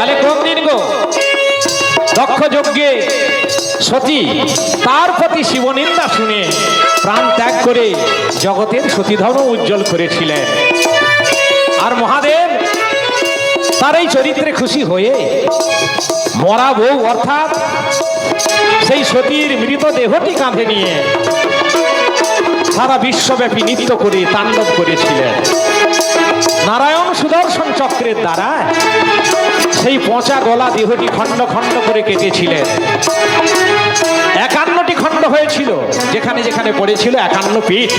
তাহলে কোন দিন গো? দক্ষ যজ্ঞে সতী, তার প্রতি শিবনিন্দা শুনে প্রাণ ত্যাগ করে জগতের সতীধর্ম উজ্জ্বল করেছিলেন। আর মহাদেব, তার এই চরিত্রে খুশি হয়ে মরা বউ অর্থাৎ সেই সতীর মৃত দেহটি কাঁধে নিয়ে সারা বিশ্বব্যাপী নৃত্য করে, তাণ্ডব করেছিলেন। নারায়ণ সুদর্শন চক্রের দ্বারা সেই পচা গলা দেহটি খণ্ড খণ্ড করে কেটেছিলেন। একান্নটি খণ্ড হয়েছিল, যেখানে যেখানে পড়েছিল একান্ন পিঠ।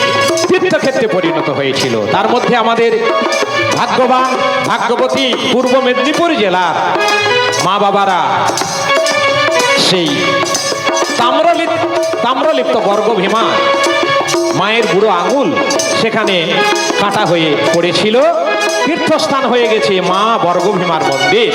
তীর্থক্ষেত্রে পরিণত হয়েছিল। তার মধ্যে আমাদের ভাগ্যবান, ভাগ্যবতী পূর্ব মেদিনীপুর জেলার মা বাবারা সেই তাম্রলিপ্ত তাম্রলিপ্ত বর্গ ভীমা, মায়ের বুড়ো আঙুল সেখানে কাটা হয়ে পড়েছিল। তীর্থস্থান হয়ে গেছে মা বর্গভীমার মন্দির।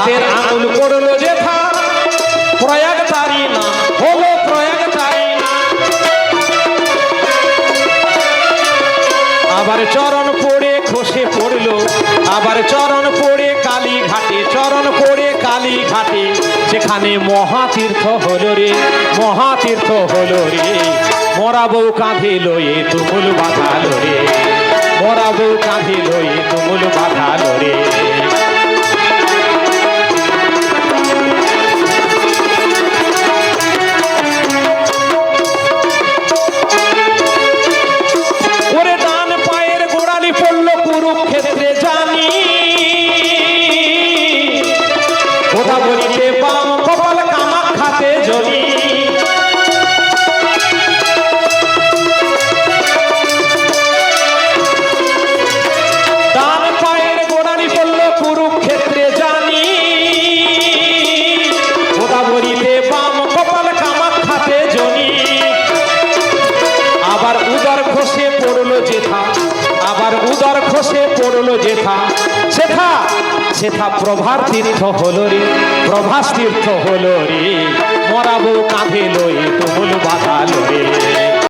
হাতের আঙুল পড়ল যেথা। প্রয়াগ তারি না, হলো প্রয়াগ তারি না। আবার চরণ পড়ে খসে পড়ল, আবার চরণ পড়ে কালী ঘাটে, চরণ পড়ে কালী ঘাটে। সেখানে মহাতীর্থ হলো রে, মহাতীর্থ হলো রে। মরা বউ কাঁধে লয়ে তুমুল বাঁধালো রে। মরা বউ কাঁধে লয়ে তুমুল বাঁধালো রে। উদর খসে পড়ল যেথা সেথা সেথা প্রভার তীর্থ হলো রে, প্রভাস তীর্থ হলো রে। মরাবো কাঁধে লই তুমুল বাধা রে।